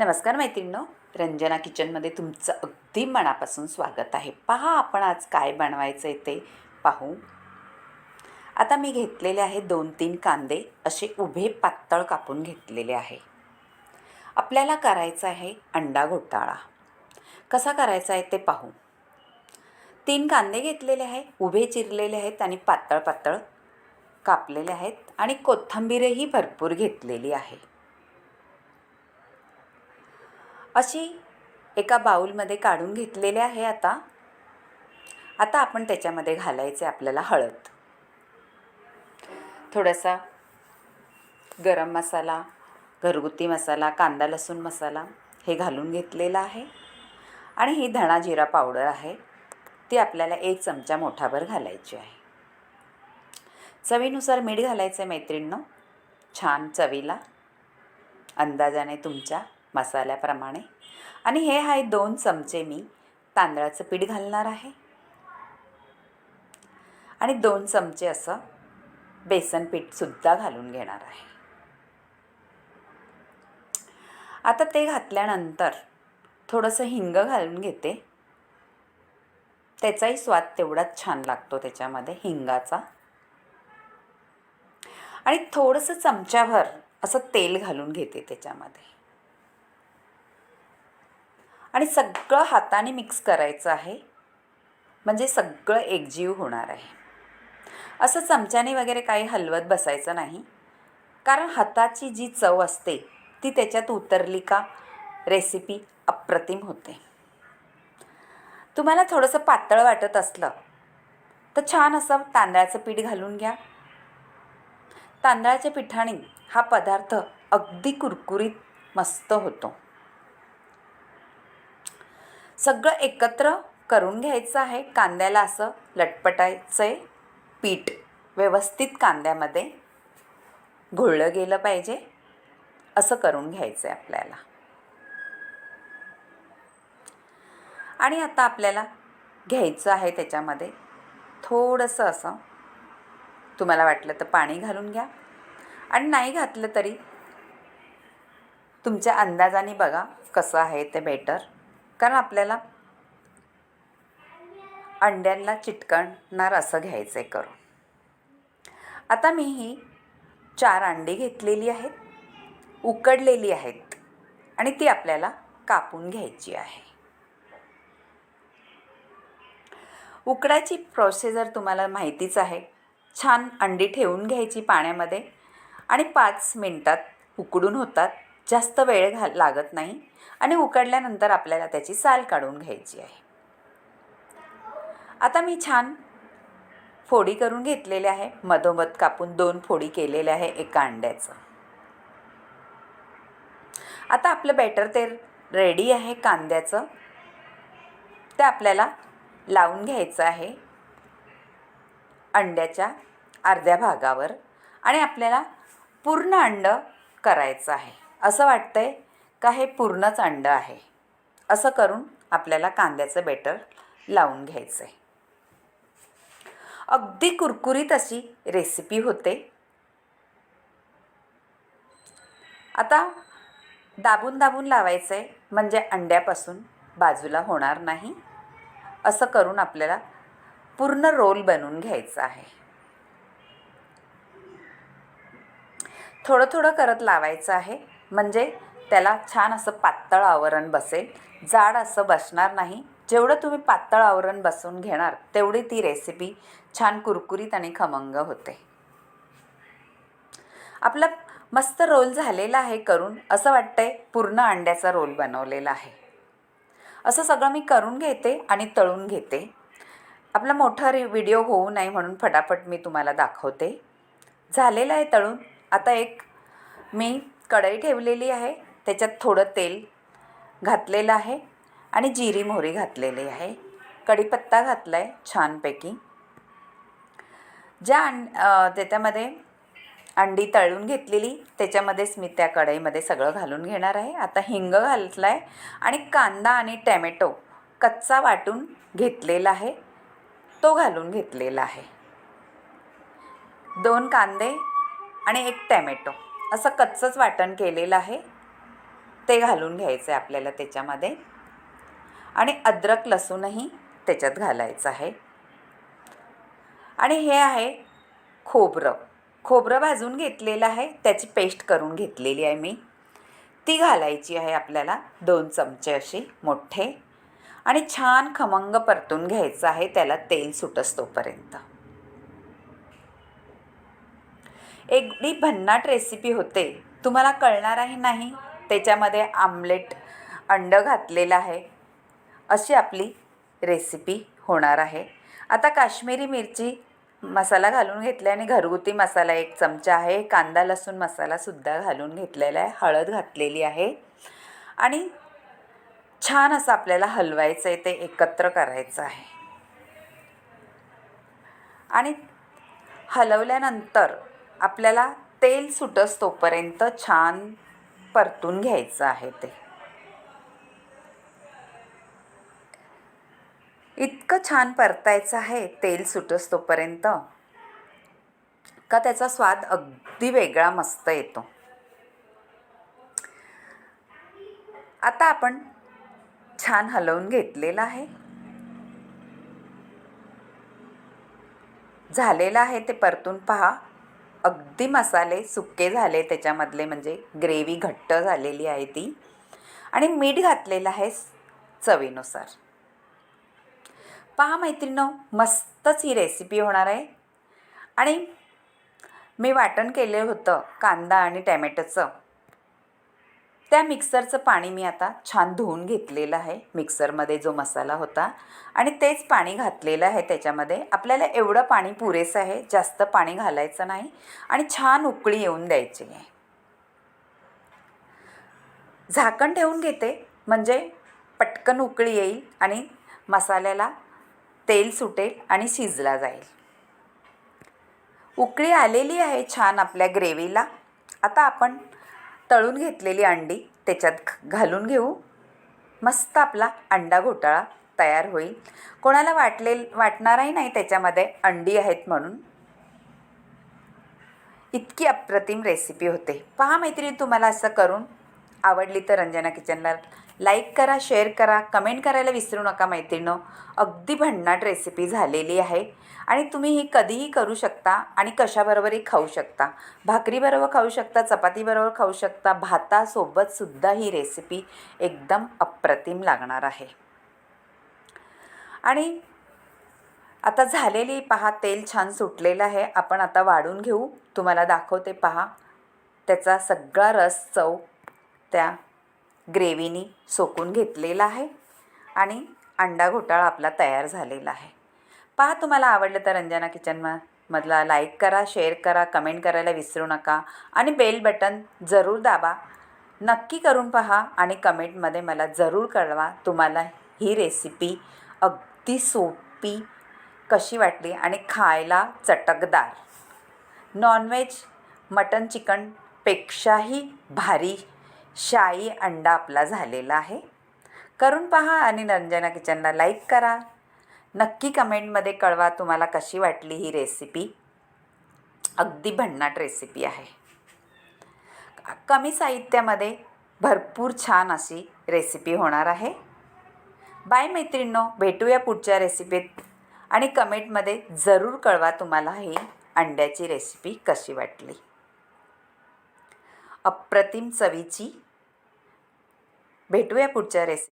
नमस्कार मैत्रिणींनो. रंजना किचनमध्ये तुमचं अगदी मनापासून स्वागत आहे. पहा आपण आज काय बनवायचं आहे ते पाहू. आता मी घेतलेले आहे दोन तीन कांदे. असे उभे पातळ कापून घेतलेले आहे. आपल्याला करायचं आहे अंडा घोटाळा. कसा करायचा आहे ते पाहू. तीन कांदे घेतलेले आहे उभे चिरलेले आहेत आणि पातळ पातळ कापलेले आहेत आणि कोथिंबीरही भरपूर घेतलेली आहे. अशी एका बाऊलमध्ये काढून घेतलेले आहे आता. आता आपण त्याच्यामध्ये घालायचे आपल्याला हळद. थोडासा गरम मसाला घरगुती मसाला कांदा लसूण मसाला हे घालून घेतलेला आहे. आणि ही धणा जिरा पावडर आहे. ती आपल्याला एक चमचा मोठाभर घालायची आहे. चवीनुसार मीठ घालायचं आहे मैत्रिणींनो. छान चवीला. अंदाजाने तुमच्या मसाल्याप्रमाणे आणि हे आहे दोन चमचे मी तांदळाचं पीठ घालणार आहे. आणि दोन चमचे असं बेसन पीठसुद्धा घालून घेणार आहे. आता ते घातल्यानंतर थोडंसं हिंग घालून घेते. त्याचाही स्वाद तेवढाच छान लागतो त्याच्यामध्ये हिंगाचा. आणि थोडंसं चमच्याभर असं तेल घालून घेते त्याच्यामध्ये. आणि सगळं हाताने मिक्स करायचं आहे. म्हणजे सगळं एकजीव होणार आहे. असं चमच्याने वगैरे काही हलवत बसायचं नाही. कारण हाताची जी चव असते ती त्याच्यात उतरली का रेसिपी अप्रतिम होते. तुम्हाला थोडंसं पातळ वाटत असलं तर छान असं तांदळाचं पीठ घालून घ्या. तांदळाच्या पिठाने हा पदार्थ अगदी कुरकुरीत मस्त होतो. सगळं एकत्र करून घ्यायचं आहे. कांद्याला असं लटपटायचं आहे पीठ व्यवस्थित कांद्यामध्ये घोळलं गेलं पाहिजे. असं करून घ्यायचं आहे आपल्याला. आणि आता आपल्याला घ्यायचं आहे त्याच्यामध्ये थोडंसं असं. तुम्हाला वाटलं तर पाणी घालून घ्या. आणि नाही घातलं तरी तुमच्या अंदाजाने बघा कसं आहे ते बेटर. कारण आपल्याला अंड्यांना चिटकणार असं घ्यायचं आहे करून. आता मी ही चार अंडी घेतलेली आहेत उकडलेली आहेत आणि ती आपल्याला कापून घ्यायची आहे. उकडायची प्रोसिजर तुम्हाला माहितीच आहे. छान अंडी ठेवून घ्यायची पाण्यामध्ये आणि पाच मिनटात उकडून होतात. जास्त वेळ घाल लागत नाही आणि उकडल्यानंतर आपल्याला त्याची साल काढून घ्यायची आहे. आता मी छान फोडी करून घेतलेले आहे. मधोमध कापून दोन फोडी केलेल्या आहे एका अंड्याचं आता आपलं बॅटर ते रेडी आहे कांद्याचं. ते आपल्याला लावून घ्यायचं आहे. अंड्याच्या अर्ध्या भागावर आणि आपल्याला पूर्ण अंड करायचं आहे. असं वाटतं आहे का हे पूर्णच अंड आहे? असं करून आपल्याला कांद्याचं बेटर लावून घ्यायचं आहे अगदी कुरकुरीत अशी रेसिपी होते. आता दाबून दाबून लावायचं आहे म्हणजे अंड्यापासून बाजूला होणार नाही. असं करून आपल्याला पूर्ण रोल बनवून घ्यायचं आहे. थोडं थोडं करत लावायचं आहे. म्हणजे त्याला छान असं पातळ आवरण बसेल. जाड असं बसणार नाही. जेवढं तुम्ही पातळ आवरण बसवून घेणार तेवढी ती रेसिपी छान कुरकुरीत आणि खमंग होते. आपला मस्त रोल झालेला आहे करून असं वाटतंय पूर्ण अंड्याचा रोल बनवलेला आहे. असं सगळं मी करून घेते आणि तळून घेते. आपला मोठा रि व्हिडिओ होऊ नये म्हणून फटाफट मी तुम्हाला दाखवते. झालेलं आहे तळून. आता एक मी कढई ठेवलेली आहे. त्याच्यात थोडं तेल घातलेलं आहे आणि जिरी मोहरी घातलेली आहे. कढीपत्ता घातला आहे छानपैकी. ज्या अंड त्याच्यामध्ये अंडी तळून घेतलेली त्याच्यामध्येच मी त्या कढईमध्ये सगळं घालून घेणार आहे. आता हिंग घातला आहे आणि कांदा आणि टॅमॅटो कच्चा वाटून घेतलेला आहे. तो घालून घेतलेला आहे. दोन कांदे आणि एक टॅमॅटो. असं कच्चंच वाटण केलेलं आहे. ते घालून घ्यायचं आहे आपल्याला त्याच्यामध्ये. आणि अद्रक लसूणही त्याच्यात घालायचं आहे. आणि हे आहे खोबरं. खोबरं भाजून घेतलेलं आहे. त्याची पेस्ट करून घेतलेली आहे मी. ती घालायची आहे आपल्याला दोन चमचे असे मोठे. आणि छान खमंग परतून घ्यायचं आहे. त्याला तेल सुटस तोपर्यंत. एवढी भन्नाट रेसिपी होते. तुम्हाला कळणार आहे नाही? त्याच्यामध्ये आमलेट अंड घातलेलं आहे. अशी आपली रेसिपी होणार आहे. आता काश्मीरी मिरची मसाला घालून घेतल्याने आणि घरगुती मसाला एक चमचा आहे. कांदा लसूण मसालासुद्धा घालून घेतलेला आहे. हळद घातलेली आहे. आणि छान असं आपल्याला हलवायचं आहे ते एकत्र करायचं आहे. आणि हलवल्यानंतर आपल्याला तेल सुटस तोपर्यंत छान परतून घ्यायचं आहे ते. इतकं छान परतायचं आहे तेल सुटस तोपर्यंत का त्याचा स्वाद अगदी वेगळा मस्त येतो. आता आपण छान हलवून घेतलेलं आहे. झालेलं आहे ते परतून पहा. अगदी मसाले सुके झाले त्याच्यामधले म्हणजे ग्रेव्ही घट्ट झालेली आहे ती. आणि मीठ घातलेलं आहे चवीनुसार. पहा मैत्रिणो मस्तच ही रेसिपी होणार आहे. आणि मी वाटण केलं होतं कांदा आणि टॅमॅटोचं. त्या मिक्सरचं पाणी मी आता छान धुवून घेतलेलं आहे. मिक्सरमध्ये जो मसाला होता आणि तेच पाणी घातलेलं आहे त्याच्यामध्ये. आपल्याला एवढं पाणी पुरेसं आहे जास्त पाणी घालायचं नाही आणि छान उकळी येऊन द्यायची आहे. झाकण ठेवून घेते म्हणजे पटकन उकळी येईल आणि मसाल्याला तेल सुटेल आणि शिजला जाईल. उकळी आलेली आहे छान आपल्या ग्रेव्हीला. आता आपण तळून घेतलेली अंडी त्याच्यात घालून घेऊ. मस्त आपला अंडा घोटाळा तयार होईल. कोणाला वाटले वाटणारही नाही त्याच्यामध्ये अंडी आहेत म्हणून. इतकी अप्रतिम रेसिपी होते. पहा मैत्रिणी तुम्हाला असं करून आवडली तर रंजना किचनला लाईक करा शेअर करा कमेंट करायला विसरू नका मैत्रिणो. अगदी भन्नाट रेसिपी झालेली आहे. आणि तुम्ही ही कधीही करू शकता आणि कशाबरोबरही खाऊ शकता. भाकरीबरोबर खाऊ शकता चपातीबरोबर खाऊ शकता भातासोबतसुद्धा ही रेसिपी एकदम अप्रतिम लागणार आहे. आणि आता झालेली पहा तेल छान सुटलेलं आहे. आपण आता वाढून घेऊ. तुम्हाला दाखवते पहा. त्याचा सगळा रस चव त्या ग्रेव्हीनी सोकून घेतलेला आहे. आणि अंडा घोटाळा आपला तयार झालेला आहे. पहा तुम्हाला आवडलं तर रंजना किचन मधला. लाईक करा शेअर करा कमेंट करायला विसरू नका. आणि बेल बटन जरूर दाबा. नक्की करून पहा आणि कमेंटमध्ये मला जरूर कळवा तुम्हाला ही रेसिपी अगदी सोपी कशी वाटली आणि खायला चटकदार. नॉनव्हेज मटन चिकनपेक्षाही भारी शाही अंडा आपला झालेला आहे. करून पहा आणि रंजना किचनला लाईक करा. नक्की कमेंटमध्ये कळवा तुम्हाला कशी वाटली ही रेसिपी अगदी भन्नाट रेसिपी आहे. कमी साहित्यामध्ये भरपूर छान अशी रेसिपी होणार आहे. बाय मैत्रिणींनो भेटूया पुढच्या रेसिपीत आणि कमेंटमध्ये जरूर कळवा तुम्हाला ही अंड्याची रेसिपी कशी वाटली. अप्रतिम चवीची. भेटूया पुढच्या रेसिपी